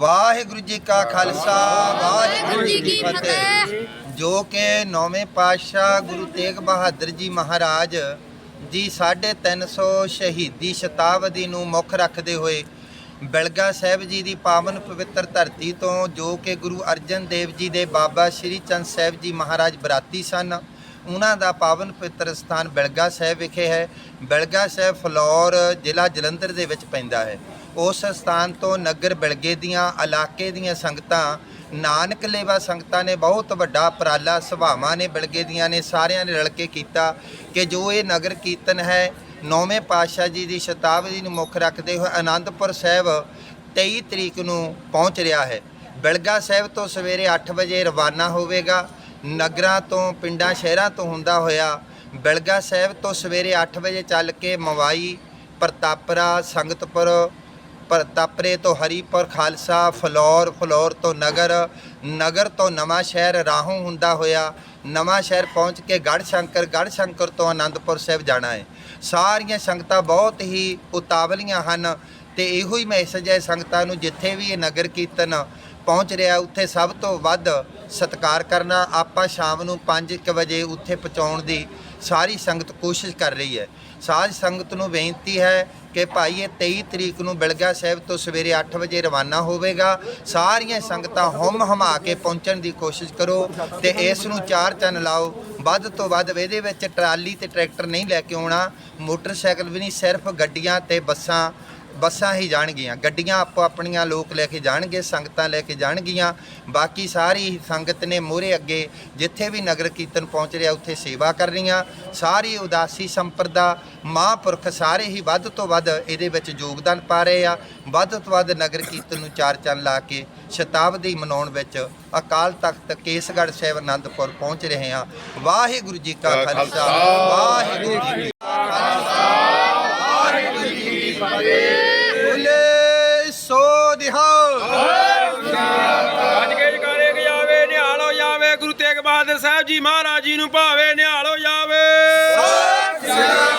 ਵਾਹਿਗੁਰੂ ਜੀ ਕਾ ਖਾਲਸਾ ਵਾਹਿਗੁਰੂ ਜੀ ਕੀ ਫਤਿਹ। ਜੋ ਕਿ ਨੌਵੇਂ ਪਾਤਸ਼ਾਹ ਗੁਰੂ ਤੇਗ ਬਹਾਦਰ ਜੀ ਮਹਾਰਾਜ ਜੀ 350 ਸ਼ਹੀਦੀ ਸ਼ਤਾਬਦੀ ਨੂੰ ਮੁੱਖ ਰੱਖਦੇ ਹੋਏ ਬਿਲਗਾ ਸਾਹਿਬ ਜੀ ਦੀ ਪਾਵਨ ਪਵਿੱਤਰ ਧਰਤੀ ਤੋਂ ਜੋ ਕਿ ਗੁਰੂ ਅਰਜਨ ਦੇਵ ਜੀ ਦੇ ਬਾਬਾ ਸ਼੍ਰੀ ਚੰਦ ਸਾਹਿਬ ਜੀ ਮਹਾਰਾਜ ਬਰਾਤੀ ਸਨ ਉਹਨਾਂ ਦਾ ਪਾਵਨ ਪਵਿੱਤਰ ਸਥਾਨ ਬਿਲਗਾ ਸਾਹਿਬ ਵਿਖੇ ਹੈ। ਬਿਲਗਾ ਸਾਹਿਬ ਫਲੌਰ ਜ਼ਿਲ੍ਹਾ ਜਲੰਧਰ ਦੇ ਵਿੱਚ ਪੈਂਦਾ ਹੈ। ਉਸ ਸਥਾਨ ਤੋਂ ਨਗਰ ਬਿਲਗੇ ਦੀਆਂ ਇਲਾਕੇ ਦੀਆਂ ਸੰਗਤਾਂ, ਨਾਨਕ ਲੇਵਾ ਸੰਗਤਾਂ ਨੇ ਬਹੁਤ ਵੱਡਾ ਉਪਰਾਲਾ ਸਭਾਵਾਂ ਨੇ ਬਿਲਗੇ ਦੀਆਂ ਨੇ, ਸਾਰਿਆਂ ਨੇ ਰਲ ਕੇ ਕੀਤਾ ਕਿ ਜੋ ਇਹ ਨਗਰ ਕੀਰਤਨ ਹੈ, ਨੌਵੇਂ ਪਾਤਸ਼ਾਹ ਜੀ ਦੀ ਸ਼ਤਾਬਦੀ ਨੂੰ ਮੁੱਖ ਰੱਖਦੇ ਹੋਏ ਆਨੰਦਪੁਰ ਸਾਹਿਬ 23 ਤਰੀਕ ਨੂੰ ਪਹੁੰਚ ਰਿਹਾ ਹੈ। ਬਿਲਗਾ ਸਾਹਿਬ ਤੋਂ ਸਵੇਰੇ 8 ਵਜੇ ਰਵਾਨਾ ਹੋਵੇਗਾ, ਨਗਰਾਂ ਤੋਂ, ਪਿੰਡਾਂ, ਸ਼ਹਿਰਾਂ ਤੋਂ ਹੁੰਦਾ ਹੋਇਆ ਬਿਲਗਾ ਸਾਹਿਬ ਤੋਂ ਸਵੇਰੇ 8 ਵਜੇ ਚੱਲ ਕੇ ਮਵਾਈ, ਪ੍ਰਤਾਪਰਾ, ਸੰਗਤਪੁਰ ਪ੍ਰਤਾਪਰੇ ਤੋਂ ਹਰੀਪੁਰ, ਖਾਲਸਾ, ਫਲੌਰ ਫਲੌਰ ਤੋਂ ਨਗਰ ਨਗਰ ਤੋਂ ਨਵਾਂ ਸ਼ਹਿਰ ਰਾਹੋਂ ਹੁੰਦਾ ਹੋਇਆ, ਨਵਾਂ ਸ਼ਹਿਰ ਪਹੁੰਚ ਕੇ ਗੜ੍ਹ ਸ਼ੰਕਰ ਗੜ੍ਹ ਸ਼ੰਕਰ ਤੋਂ ਆਨੰਦਪੁਰ ਸਾਹਿਬ ਜਾਣਾ ਹੈ। ਸਾਰੀਆਂ ਸੰਗਤਾਂ ਬਹੁਤ ਹੀ ਉਤਾਵਲੀਆਂ ਹਨ ਤੇ ਇਹੋ ਹੀ ਮੈਸੇਜ ਹੈ ਸੰਗਤਾਂ ਨੂੰ ਜਿੱਥੇ ਵੀ ਇਹ ਨਗਰ ਕੀਰਤਨ ਪਹੁੰਚ ਰਿਹਾ ਉੱਥੇ ਸਭ ਤੋਂ ਵੱਧ ਸਤਿਕਾਰ ਕਰਨਾ ਆਪਾਂ ਸ਼ਾਮ ਨੂੰ 5:00 ਵਜੇ ਉੱਥੇ ਪਹੁੰਚਾਉਣ ਦੀ ਸਾਰੀ ਸੰਗਤ ਕੋਸ਼ਿਸ਼ ਕਰ ਰਹੀ ਹੈ। ਸਾਰੀ ਸੰਗਤ ਨੂੰ ਬੇਨਤੀ ਹੈ ਕਿ ਭਾਈ ਇਹ 23 ਤਰੀਕ ਨੂੰ ਬਿਲਗਾ ਸਾਹਿਬ ਤੋਂ ਸਵੇਰੇ 8 ਵਜੇ ਰਵਾਨਾ ਹੋਵੇਗਾ। ਸਾਰੀਆਂ ਸੰਗਤਾਂ ਹਮ ਹਮਾ ਕੇ ਪਹੁੰਚਣ ਦੀ ਕੋਸ਼ਿਸ਼ ਕਰੋ ਤੇ ਇਸ ਨੂੰ ਚਾਰ ਚੰਨ ਲਾਓ। ਵੱਧ ਤੋਂ ਵੱਧ ਇਹਦੇ ਵਿੱਚ ਟਰਾਲੀ ਤੇ ਟਰੈਕਟਰ ਨਹੀਂ ਲੈ ਕੇ ਆਉਣਾ। ਮੋਟਰਸਾਈਕਲ ਵੀ ਨਹੀਂ, ਸਿਰਫ ਗੱਡੀਆਂ ਤੇ ਬੱਸਾਂ ਬੱਸਾਂ ਹੀ ਜਾਣਗੀਆਂ ਗੱਡੀਆਂ ਆਪੋ ਆਪਣੀਆਂ ਲੋਕ ਲੈ ਕੇ ਜਾਣਗੇ ਸੰਗਤਾਂ ਲੈ ਕੇ ਜਾਣਗੀਆਂ ਬਾਕੀ ਸਾਰੀ ਸੰਗਤ ਨੇ ਮੋਹਰੇ ਅੱਗੇ ਜਿੱਥੇ ਵੀ ਨਗਰ ਕੀਰਤਨ ਪਹੁੰਚ ਰਿਹਾ ਉੱਥੇ ਸੇਵਾ ਕਰ ਰਹੀਆਂ ਸਾਰੀ ਉਦਾਸੀ ਸੰਪਰਦਾ ਮਹਾਂਪੁਰਖ ਸਾਰੇ ਹੀ ਵੱਧ ਤੋਂ ਵੱਧ ਇਹਦੇ ਵਿੱਚ ਯੋਗਦਾਨ ਪਾ ਰਹੇ ਆ ਵੱਧ ਤੋਂ ਵੱਧ ਨਗਰ ਕੀਰਤਨ ਨੂੰ ਚਾਰ ਚੰਨ ਲਾ ਕੇ ਸ਼ਤਾਬਦੀ ਮਨਾਉਣ ਵਿੱਚ ਅਕਾਲ ਤਖਤ ਕੇਸਗੜ੍ਹ ਸਾਹਿਬ ਆਨੰਦਪੁਰ ਪਹੁੰਚ ਰਹੇ ਆ ਵਾਹਿਗੁਰੂ ਜੀ ਕਾ ਖਾਲਸਾ ਵਾਹਿਗੁਰੂ ਜੀ ਜਾਵੇ ਨਿਹਾਲੋ ਜਾਵੇ, ਗੁਰੂ ਤੇਗ ਬਹਾਦਰ ਸਾਹਿਬ ਜੀ ਮਹਾਰਾਜ ਜੀ ਨੂੰ ਭਾਵੇ, ਨਿਹਾਲੋ ਜਾਵੇ। ਸਤਿ ਸ੍ਰੀ ਅਕਾਲ।